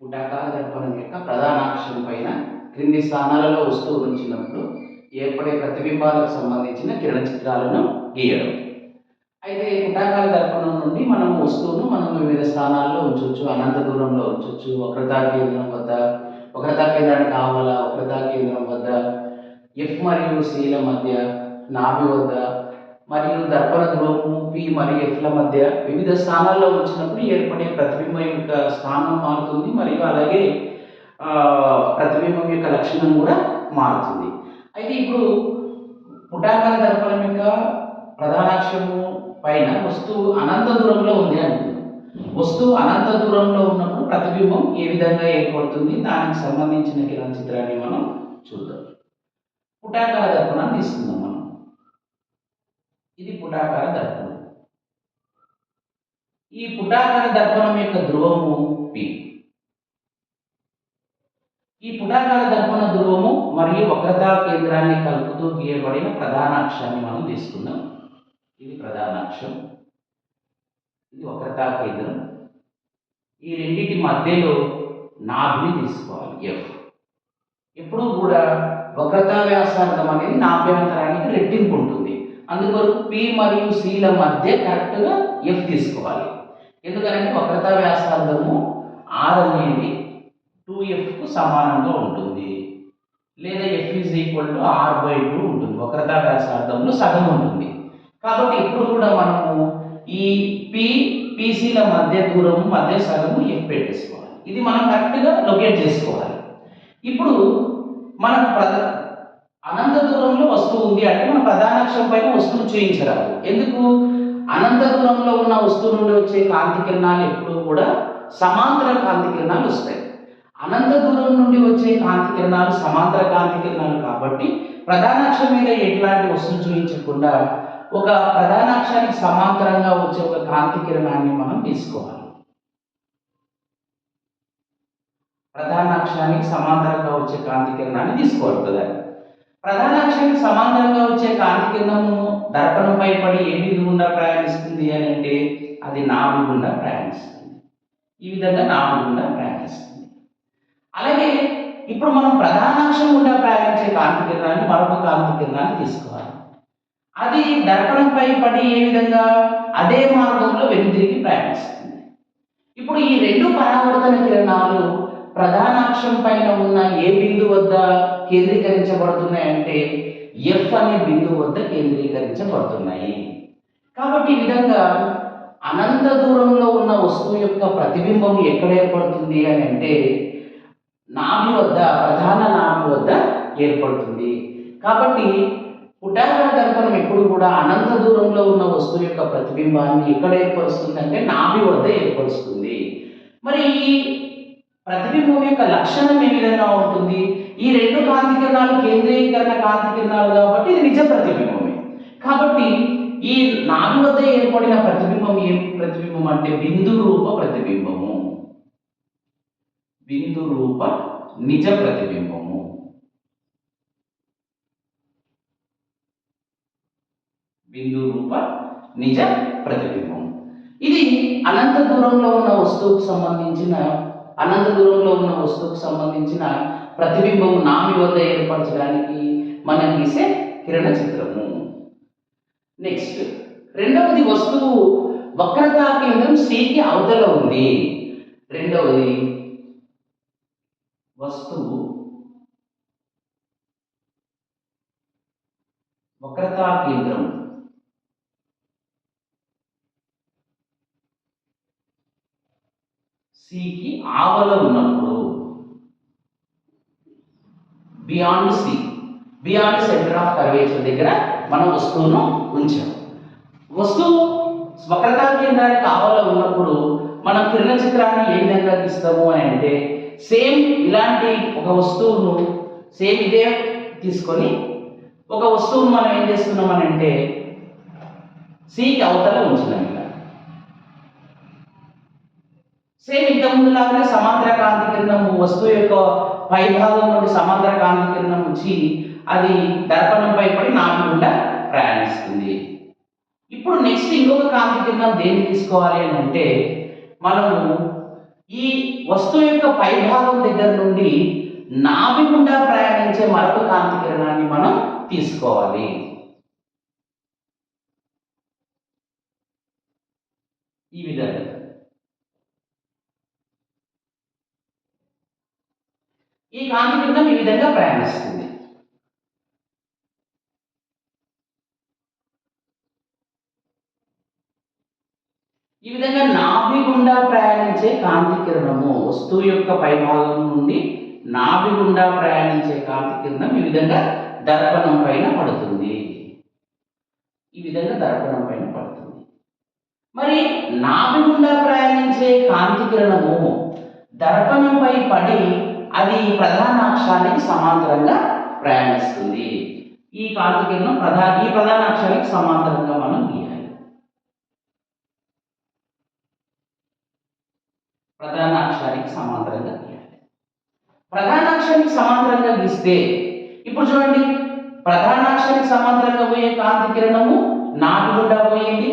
పుటాకార దర్పణం యొక్క ప్రధాన అక్షరం పైన క్రింది స్థానాలలో వస్తువు ఉంచినప్పుడు ఏర్పడే ప్రతిబింబాలకు సంబంధించిన కిరణ చిత్రాలను గీయడం. అయితే పుటాకార దర్పణం నుండి మనం వస్తువును మనం వివిధ స్థానాల్లో ఉంచవచ్చు అనంత దూరంలో ఉంచవచ్చు వక్రతా కేంద్రం వద్ద వక్రతా కేంద్రానికి ఆవల వక్రతా కేంద్రం వద్ద ఎఫ్ మరియు సిల మధ్య నాభి వద్ద మరియు దర్పణ ధ్రువము పి మరియు ఎఫ్ల మధ్య వివిధ స్థానాల్లో వచ్చినప్పుడు ఏర్పడే ప్రతిబింబం యొక్క స్థానం మారుతుంది మరియు అలాగే ప్రతిబింబం యొక్క లక్షణం కూడా మారుతుంది. అయితే ఇప్పుడు పుటాకార దర్పణం యొక్క ప్రధానాక్షము పైన వస్తువు అనంత దూరంలో ఉంది అంటున్నాం. వస్తువు అనంత దూరంలో ఉన్నప్పుడు ప్రతిబింబం ఏ విధంగా ఏర్పడుతుంది? దానికి సంబంధించిన కిరణ చిత్రాన్ని మనం చూద్దాం. పుటాకార దర్పణాన్ని తీసుకుందాం మనం. ఇది పుటాకార దర్పణం. ఈ పుటాకార దర్పణం యొక్క ధ్రువము పి. ఈ పుటాకార దర్పణ ధ్రువము మరియు వక్రతా కేంద్రాన్ని కలుపుతూ గీయబడిన ప్రధాన అక్షాన్ని మనం తీసుకుందాం. ఇది ప్రధాన అక్షం. ఇది వక్రతా కేంద్రం. ఈ రెండింటి మధ్యలో నాభిని తీసుకోవాలి ఎఫ్. ఎప్పుడూ కూడా వక్రతా వ్యాసార్థం అనేది నాభ్యంతరానికి రెట్టింపు ఉంటుంది. అందుకొరకు పి మరియు సిల మధ్య కరెక్ట్గా ఎఫ్ తీసుకోవాలి. ఎందుకంటే వక్రతా వ్యాసార్థము ఆర్ అనేది టూ ఎఫ్కు సమానంగా ఉంటుంది. లేదా F is equal to R by two ఉంటుంది. వక్రతా వ్యాసార్థంలో సగం ఉంటుంది. కాబట్టి ఇప్పుడు కూడా మనము ఈ పి పీసీల మధ్య దూరము మధ్య సగము ఎఫ్ పెట్టేసుకోవాలి. ఇది మనం కరెక్ట్గా లొకేట్ చేసుకోవాలి. ఇప్పుడు మనకు ప్రధ అనంత దూరంలో వస్తువు ఉంది అంటే మన ప్రధాన అక్షరం పైన వస్తువును చూపించరాదు. ఎందుకు? అనంత దూరంలో ఉన్న వస్తువు నుండి వచ్చే కాంతి కిరణాలు ఎప్పుడూ కూడా సమాంతర కాంతి కిరణాలు వస్తాయి. అనంత దూరం నుండి వచ్చే కాంతి కిరణాలు సమాంతర కాంతి కిరణాలు కాబట్టి ప్రధాన అక్షరం మీద ఎట్లాంటి వస్తువు చూపించకుండా ఒక ప్రధాన అక్షరానికి సమాంతరంగా వచ్చే ఒక కాంతి కిరణాన్ని మనం తీసుకోవాలి. ప్రధాన అక్షరానికి సమాంతరంగా వచ్చే కాంతి కిరణాన్ని తీసుకోవాలి కదా. ప్రధాన అక్షరానికి సమాంతరంగా వచ్చే కాంతి కిందము దర్పణంపై పడి ఏ గుండా ప్రయాణిస్తుంది అని అంటే అది నాభి గుండా ప్రయాణిస్తుంది. ఈ విధంగా నాభి గుండా ప్రయాణిస్తుంది. అలాగే ఇప్పుడు మనం ప్రధానాక్షం గుండా ప్రయాణించే కాంతి కిరణాన్ని మరొక కాంతి కిరణాన్ని తీసుకోవాలి. అది దర్పణంపై పడి ఏ విధంగా అదే మార్గంలో వెనుతిరిగి ప్రయాణిస్తుంది. ఇప్పుడు ఈ రెండు పరావర్తన కిరణాలు ప్రధానాక్షం పైన ఉన్న ఏ బిందు వద్ద కేంద్రీకరించబడుతున్నాయంటే ఎఫ్ అనే బిందువు వద్ద కేంద్రీకరించబడుతున్నాయి. కాబట్టి ఈ విధంగా అనంత దూరంలో ఉన్న వస్తువు యొక్క ప్రతిబింబం ఎక్కడ ఏర్పడుతుంది అని అంటే నాభి వద్ద ప్రధాన నాభి వద్ద ఏర్పడుతుంది. కాబట్టి పుటాకార దర్పణం ఎప్పుడు కూడా అనంత దూరంలో ఉన్న వస్తువు యొక్క ప్రతిబింబాన్ని ఎక్కడ ఏర్పరుస్తుంది అంటే నాభి వద్ద ఏర్పరుస్తుంది. మరి ఈ ప్రతిబింబం యొక్క లక్షణం ఏ విధంగా ఉంటుంది? ఈ రెండు కాంతి కిరణాలు కేంద్రీకరణ కాంతి కిరణాలు కాబట్టి ఇది నిజ ప్రతిబింబమే. కాబట్టి ఈ నాలుగు వద్ద ఏర్పడిన ప్రతిబింబం ఏం? ప్రతిబింబం అంటే బిందు రూప ప్రతిబింబము. బిందు రూప నిజ ప్రతిబింబము. బిందు రూప నిజ ప్రతిబింబం ఇది అనంత దూరంలో ఉన్న వస్తువుకు సంబంధించిన అనంత దూరంలో ఉన్న వస్తువుకు సంబంధించిన ప్రతిబింబం నామి వద్ద ఏర్పరచడానికి మనం గీసే కిరణ చిత్రము. నెక్స్ట్ రెండవది వస్తువు వక్రతా కేంద్రం సికి అవతల ఉంది. రెండవది వస్తువు వక్రతా కేంద్రం సికి ఆవల ఉన్నప్పుడు beyond C beyond centre of curvature దగ్గర మనం వస్తువును ఉంచాం. వస్తువు వక్రతా కేంద్రానికి ఆవల ఉన్నప్పుడు మనం కిరణ చిత్రాన్ని ఏ విధంగా తీస్తాము అని అంటే సేమ్ ఇలాంటి ఒక వస్తువును సేమ్ ఇదే తీసుకొని ఒక వస్తువును మనం ఏం చేస్తున్నాం అని అంటే సీకి అవతల ఉంచినాం ఇలా సేమ్ ఇంత ముందు లాగానే సమాంతర కాంతి కిరణము వస్తువు యొక్క పైభాగం నుండి సమాంతర కాంతి కిరణం వచ్చి అది దర్పణంపై పడి నాభి గుండా ప్రయాణిస్తుంది. ఇప్పుడు నెక్స్ట్ ఇంకొక కాంతి కిరణం దేన్ని తీసుకోవాలి అని అంటే మనము ఈ వస్తువు యొక్క పైభాగం దగ్గర నుండి నాభి గుండా ప్రయాణించే మరొక కాంతి కిరణాన్ని మనం తీసుకోవాలి. ఈ విధంగా. ఈ కాంతి కిరణం ఈ విధంగా ప్రయాణిస్తుంది. ఈ విధంగా నాభి గుండా ప్రయాణించే కాంతి కిరణము వస్తువు యొక్క పైభాగం నుండి నాభి గుండా ప్రయాణించే కాంతి కిరణం ఈ విధంగా దర్పణం పైన పడుతుంది. ఈ విధంగా దర్పణం పైన పడుతుంది. మరి నాభి గుండా ప్రయాణించే కాంతి కిరణము దర్పణంపై పడి అది ప్రధాన అక్షానికి సమాంతరంగా ప్రయాణిస్తుంది. ఈ కాంతి కిరణం ప్రధా ఈ ప్రధాన అక్షానికి సమాంతరంగా మనం గీయాలి. ప్రధాన అక్షరానికి సమాంతరంగా గీయాలి. ప్రధాన అక్షరానికి సమాంతరంగా గీస్తే ఇప్పుడు చూడండి ప్రధాన అక్షరానికి సమాంతరంగా పోయే కాంతి కిరణము నాభి పోయింది.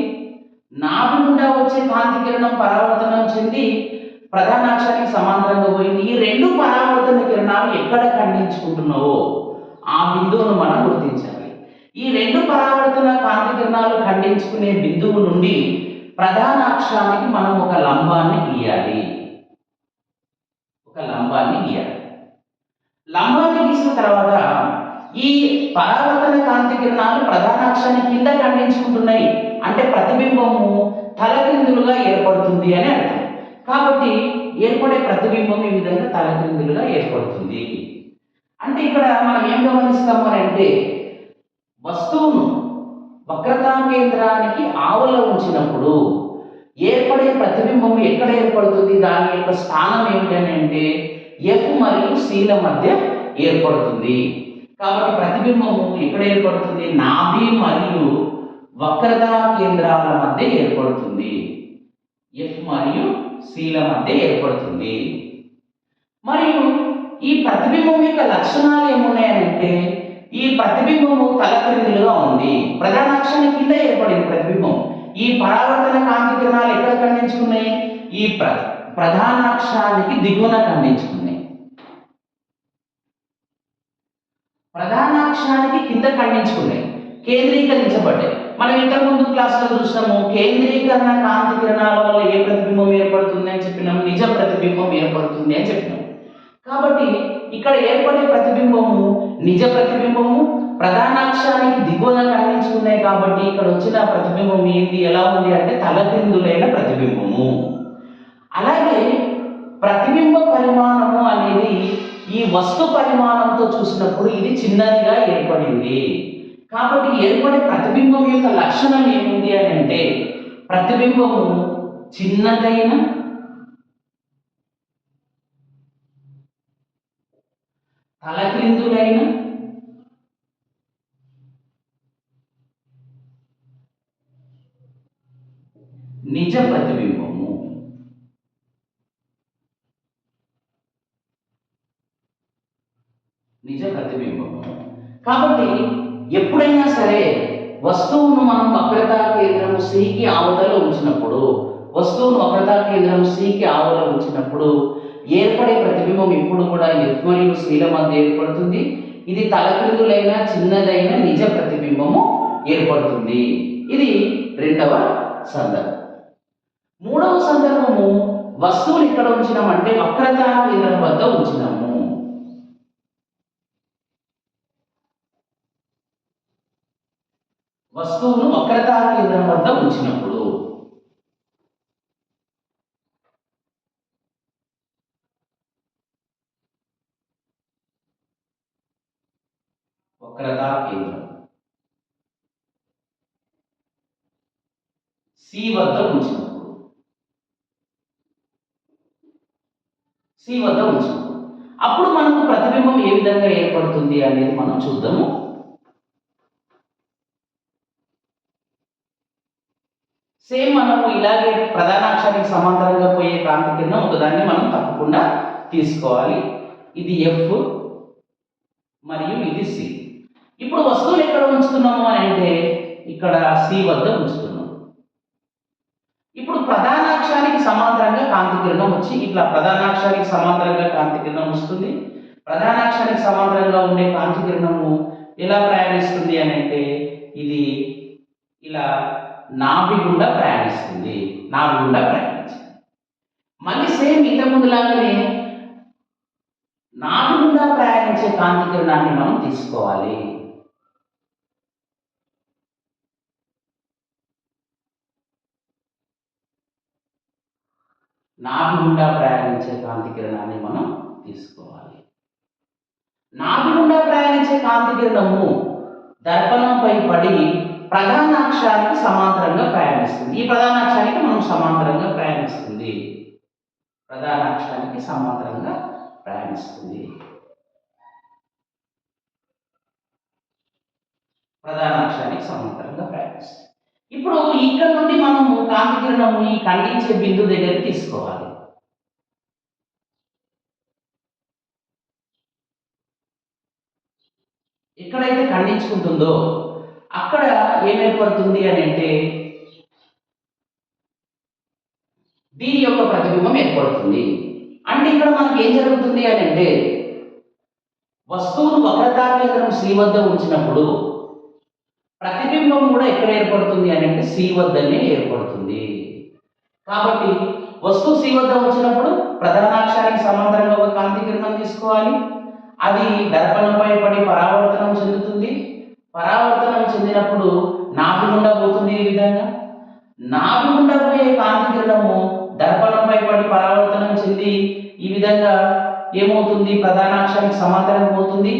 నాభిగుండా వచ్చే కాంతి కిరణం పరావర్తనం చెంది ప్రధాన అక్షరానికి సమాంతరంగా పోయింది ఈ రెండు పరావర్తన కిరణాలు ఎక్కడ ఖండించుకుంటున్నావో ఆ బిందువును మనం గుర్తించాలి. ఈ రెండు పరావర్తన కాంతి కిరణాలు ఖండించుకునే బిందువు నుండి ప్రధాన అక్షరానికి మనం ఒక లంబాన్ని గీయాలి. ఒక లంబాన్ని గీయాలి. లంబాన్ని గీసిన తర్వాత ఈ పరావర్తన కాంతి కిరణాలు ప్రధాన అక్షాన్ని కింద ఖండించుకుంటున్నాయి. అంటే ప్రతిబింబము తలక్రిందులుగా ఏర్పడుతుంది అని అర్థం. కాబట్టి ఏర్పడే ప్రతిబింబం ఈ విధంగా తలక్రిందులుగా ఏర్పడుతుంది. అంటే ఇక్కడ మనం ఏం గమనిస్తాము అని అంటే వస్తువును వక్రతా కేంద్రానికి ఆవల ఉంచినప్పుడు ఏర్పడే ప్రతిబింబం ఎక్కడ ఏర్పడుతుంది? దాని యొక్క స్థానం ఏమిటి అని అంటే ఎఫ్ మరియు సిల మధ్య ఏర్పడుతుంది. కాబట్టి ప్రతిబింబము ఎక్కడ ఏర్పడుతుంది? నాభి మరియు వక్రతా కేంద్రాల మధ్య ఏర్పడుతుంది. ఎఫ్ మరియు సిల మధ్య ఏర్పడుతుంది. మరియు ఈ ప్రతిబింబం యొక్క లక్షణాలు ఏమున్నాయనంటే ఈ ప్రతిబింబము తలక్రిందులుగా ఉంది. ప్రధాన అక్షరం కింద ఏర్పడింది ప్రతిబింబం. ఈ పరావర్తన కాంతి కిరణాలు ఎక్కడ ఖండించుకున్నాయి? ఈ ప్ర ప్రధానాక్షానికి దిగువన ఖండించుకున్నాయి. ప్రధానాక్షానికి కింద ఖండించుకున్నాయి. కేంద్రీకరించబడ్డాయి. మనం ఇంతకు ముందు క్లాస్లో చూసినాము కేంద్రీకరణ కాంతి కిరణాల వల్ల ఏ ప్రతిబింబం ఏర్పడుతుంది అని చెప్పినాము నిజ ప్రతిబింబం ఏర్పడుతుంది అని చెప్పినాము కాబట్టి ఇక్కడ ఏర్పడే ప్రతిబింబము నిజ ప్రతిబింబము ప్రధానాక్షానికి దిగువన ఖండించుకున్నాయి కాబట్టి ఇక్కడ వచ్చిన ప్రతిబింబం ఏంది ఎలా ఉంది అంటే తలక్రిందులైన ప్రతిబింబము. అలాగే ప్రతిబింబ పరిమాణము అనేది ఈ వస్తు పరిమాణంతో చూసినప్పుడు ఇది చిన్నదిగా ఏర్పడింది. కాబట్టి ఏర్పడే ప్రతిబింబం యొక్క లక్షణం ఏముంది అని అంటే ప్రతిబింబము చిన్నదైన తలక్రిందులైన నిజ ప్రతిబింబము. నిజ ప్రతిబింబము. కాబట్టి ఎప్పుడైనా సరే వస్తువును మనం అగ్రతా కేంద్రము సికి ఆవతలో ఉంచినప్పుడు వస్తువును అగ్రతా కేంద్రం సికి ఆవలో ఉంచినప్పుడు ఏర్పడే ప్రతిబింబం ఇప్పుడు కూడా ఎఫ్ మరియు సిల మధ్య ఏర్పడుతుంది. ఇది తలక్రిందులైన చిన్నదైన నిజ ప్రతిబింబము ఏర్పడుతుంది. ఇది రెండవ సందర్భం. మూడవ సందర్భము వస్తువులు ఇక్కడ ఉంచినామంటే వక్రతా కేంద్రం వద్ద ఉంచినాము. వస్తువును వక్రతా కేంద్రం వద్ద ఉంచినప్పుడు. వక్రతా కేంద్రం. సి వద్ద ఉంచినప్పుడు. సి వద్ద ఉంచినప్పుడు. అప్పుడు మనకు ప్రతిబింబం ఏ విధంగా ఏర్పడుతుంది అనేది మనం చూద్దాము. సేమ్ మనము ఇలాగే ప్రధాన అక్షరానికి సమాంతరంగా పోయే కాంతి కింద ఒకదాన్ని మనం తప్పకుండా తీసుకోవాలి. ఇది ఎఫ్ మరియు ఇది సి ఇప్పుడు వస్తువులు ఎక్కడ ఉంచుతున్నాము అని అంటే ఇక్కడ సి వద్ద ఉంచుతున్నాం ఇప్పుడు ప్రధానాక్షానికి సమాంతరంగా కాంతి కిరణం వచ్చి ఇట్లా ప్రధానాక్షానికి సమాంతరంగా కాంతి కిరణం వస్తుంది. ప్రధానాక్షానికి సమాంతరంగా ఉండే కాంతి కిరణము ఎలా ప్రయాణిస్తుంది అని అంటే ఇది ఇలా నాభి గుండా ప్రయాణిస్తుంది. నాభి గుండా ప్రయాణించింది. మళ్ళీ సేమ్ ఇంత ముందులాగానే నాభి గుండా ప్రయాణించే కాంతి కిరణాన్ని మనం తీసుకోవాలి. నాభి గుండా ప్రయాణించే కాంతి కిరణాన్ని మనం తీసుకోవాలి. నాభి గుండా ప్రయాణించే కాంతి కిరణము దర్పణంపై పడి ప్రధానాక్షానికి సమాంతరంగా ప్రయాణిస్తుంది. ఈ ప్రధానాక్షానికి మనం సమాంతరంగా ప్రయాణిస్తుంది. ప్రధానాక్షానికి సమాంతరంగా ప్రయాణిస్తుంది. ప్రధానాక్షానికి సమాంతరంగా ప్రయాణిస్తుంది. ఇప్పుడు ఇక్కడ నుండి మనము కాంతి కిరణము ఈ ఖండించే బిందు దగ్గర తీసుకోవాలి. ఎక్కడైతే ఖండించుకుంటుందో అక్కడ ఏం ఏర్పడుతుంది అని అంటే దీని యొక్క ప్రతిబింబం ఏర్పడుతుంది. అంటే ఇక్కడ మనకి ఏం జరుగుతుంది అని అంటే వస్తువును వక్రతా కేంద్రం సి వద్ద ఉంచినప్పుడు ప్రతిబింబం కూడా ఎక్కడ ఏర్పడుతుంది అని అంటే సి వద్దనే ఏర్పడుతుంది. కాబట్టి వస్తువు సి వద్ద వచ్చినప్పుడు ప్రధానాక్షానికి సమాంతరంగా ఒక కాంతి కిరణం తీసుకోవాలి. అది దర్పణంపై పడి పరావర్తనం చెందుతుంది. పరావర్తనం చెందినప్పుడు నాభి గుండా పోతుంది ఈ విధంగా? నాభి గుండా పోయే కాంతి కిరణము దర్పణంపై పడి పరావర్తనం చెంది ఈ విధంగా ఏమవుతుంది? ప్రధానాక్షానికి సమాంతరం పోతుంది.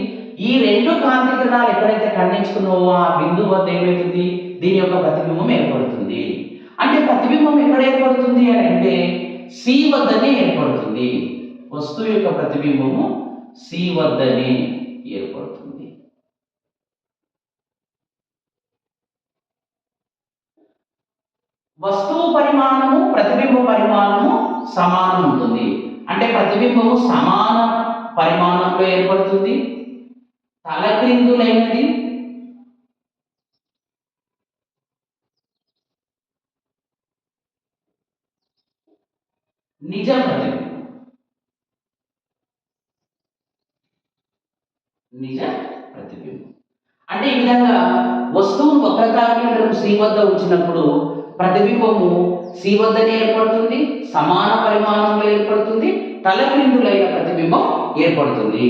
ఈ రెండు కాంతి కిరణాలు ఎక్కడైతే ఖండించుకున్నావో ఆ బిందువు వద్ద ఏమవుతుంది దీని యొక్క ప్రతిబింబం ఏర్పడుతుంది. అంటే ప్రతిబింబం ఎక్కడ ఏర్పడుతుంది అని అంటే సి వద్దనే ఏర్పడుతుంది. వస్తువు యొక్క ప్రతిబింబము సి వద్దనే ఏర్పడుతుంది. వస్తువు పరిమాణము ప్రతిబింబ పరిమాణము సమానం ఉంటుంది. అంటే ప్రతిబింబము సమాన పరిమాణంలో ఏర్పడుతుంది. తలక్రిందులైనది నిజ ప్రతిబింబం. నిజ ప్రతిబింబం. అంటే ఈ విధంగా వస్తువును వక్రతాకేంద్రం శ్రీ వద్ద ఉంచినప్పుడు ప్రతిబింబము సి వద్దనే ఏర్పడుతుంది సమాన పరిమాణంలో ఏర్పడుతుంది తలక్రిందులైన ప్రతిబింబం ఏర్పడుతుంది.